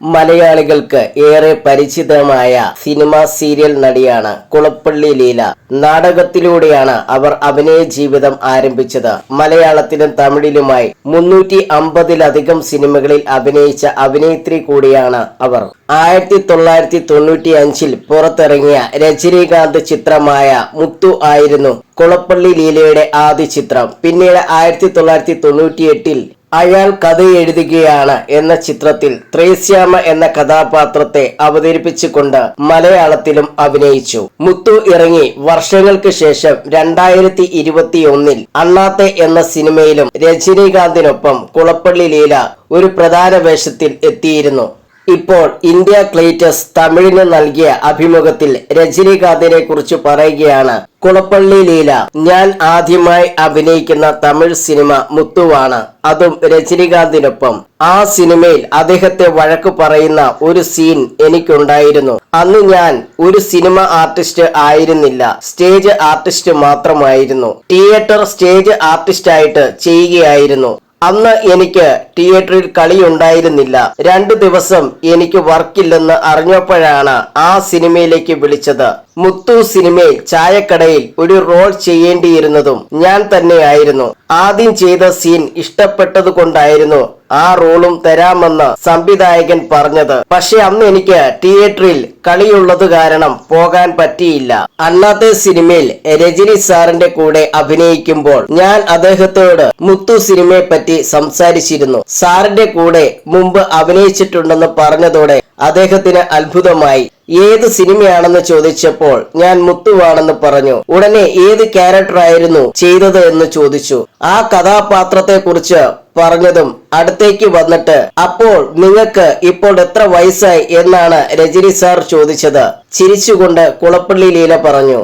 മലയാളികൾക്ക് ഏറെ പരിചിതമായ സിനിമ സീരിയൽ നടിയാണ് കുളപ്പള്ളി ലീല. നാടകത്തിലൂടെയാണ് അവർ അഭിനയ ജീവിതം ആരംഭിച്ചത്. മലയാളത്തിലും തമിഴിലുമായി മുന്നൂറ്റി അമ്പതിലധികം സിനിമകളിൽ അഭിനയിച്ച അഭിനേത്രി കൂടിയാണ് അവർ. ആയിരത്തി തൊള്ളായിരത്തി തൊണ്ണൂറ്റി അഞ്ചിൽ പുറത്തിറങ്ങിയ രജനീകാന്ത് ചിത്രമായ മുത്തു ആയിരുന്നു കുളപ്പള്ളി ലീലയുടെ ആദ്യ ചിത്രം. പിന്നീട് ആയിരത്തി തൊള്ളായിരത്തി തൊണ്ണൂറ്റി എട്ടിൽ അയാൾ കഥ എഴുതുകയാണ് എന്ന ചിത്രത്തിൽ ത്രേസ്യാമ എന്ന കഥാപാത്രത്തെ അവതരിപ്പിച്ചുകൊണ്ട് മലയാളത്തിലും അഭിനയിച്ചു. മുത്തു ഇറങ്ങി വർഷങ്ങൾക്ക് ശേഷം രണ്ടായിരത്തി ഇരുപത്തി ഒന്നിൽ അണ്ണാത്തെ എന്ന സിനിമയിലും രജനീകാന്തിനൊപ്പം കുളപ്പള്ളി ലീല ഒരു പ്രധാന വേഷത്തിൽ എത്തിയിരുന്നു. ഇപ്പോൾ ഇന്ത്യ ക്ലേറ്റസ് തമിഴിന് നൽകിയ അഭിമുഖത്തിൽ രജനീകാന്തിനെ കുറിച്ച് പറയുകയാണ്. കുളപ്പള്ളി ലീല ഞാൻ ആദ്യമായി അഭിനയിക്കുന്ന തമിഴ് സിനിമ മുത്തുവാണ്. അതും രജനീകാന്തിനൊപ്പം. ആ സിനിമയിൽ അദ്ദേഹത്തെ വഴക്ക് പറയുന്ന ഒരു സീൻ എനിക്കുണ്ടായിരുന്നു. അന്ന് ഞാൻ ഒരു സിനിമ ആർട്ടിസ്റ്റ് ആയിരുന്നില്ല. സ്റ്റേജ് ആർട്ടിസ്റ്റ് മാത്രമായിരുന്നു. തിയേറ്റർ സ്റ്റേജ് ആർട്ടിസ്റ്റ് ആയിട്ട് ചെയ്യുകയായിരുന്നു. അന്ന് എനിക്ക് തിയേറ്ററിൽ കളിയുണ്ടായിരുന്നില്ല. രണ്ടു ദിവസം എനിക്ക് വർക്കില്ലെന്ന് അറിഞ്ഞപ്പോഴാണ് ആ സിനിമയിലേക്ക് വിളിച്ചത്. മുത്തു സിനിമയിൽ ചായക്കടയിൽ ഒരു റോൾ ചെയ്യേണ്ടിയിരുന്നതും ഞാൻ തന്നെയായിരുന്നു. ആദ്യം ചെയ്ത സീൻ ഇഷ്ടപ്പെട്ടത് കൊണ്ടായിരുന്നു ആ റോളും തരാമെന്ന് സംവിധായകൻ പറഞ്ഞത്. പക്ഷെ അന്ന് എനിക്ക് തിയേറ്ററിൽ കളിയുള്ളത് കാരണം പോകാൻ പറ്റിയില്ല. അന്നത്തെ സിനിമയിൽ രജനി സാറിന്റെ കൂടെ അഭിനയിക്കുമ്പോൾ ഞാൻ അദ്ദേഹത്തോട് മുത്തു സിനിമയെ പറ്റി സംസാരിച്ചിരുന്നു. സാറിന്റെ കൂടെ മുമ്പ് അഭിനയിച്ചിട്ടുണ്ടെന്ന് പറഞ്ഞതോടെ അദ്ദേഹത്തിന് അത്ഭുതമായി. ഏത് സിനിമയാണെന്ന് ചോദിച്ചപ്പോൾ ഞാൻ മുത്തുവാണെന്ന് പറഞ്ഞു. ഉടനെ ഏത് ക്യാരക്ടർ ആയിരുന്നു ചെയ്തത് എന്ന് ചോദിച്ചു. ആ കഥാപാത്രത്തെ കുറിച്ച് പറഞ്ഞതും അടുത്തേക്ക് വന്നിട്ട് അപ്പോൾ നിങ്ങൾക്ക് ഇപ്പോൾ എത്ര വയസ്സായി? എന്നാണ് രജനി സാർ ചോദിച്ചത്. ചിരിച്ചുകൊണ്ട് കുളപ്പള്ളി ലീല പറഞ്ഞു.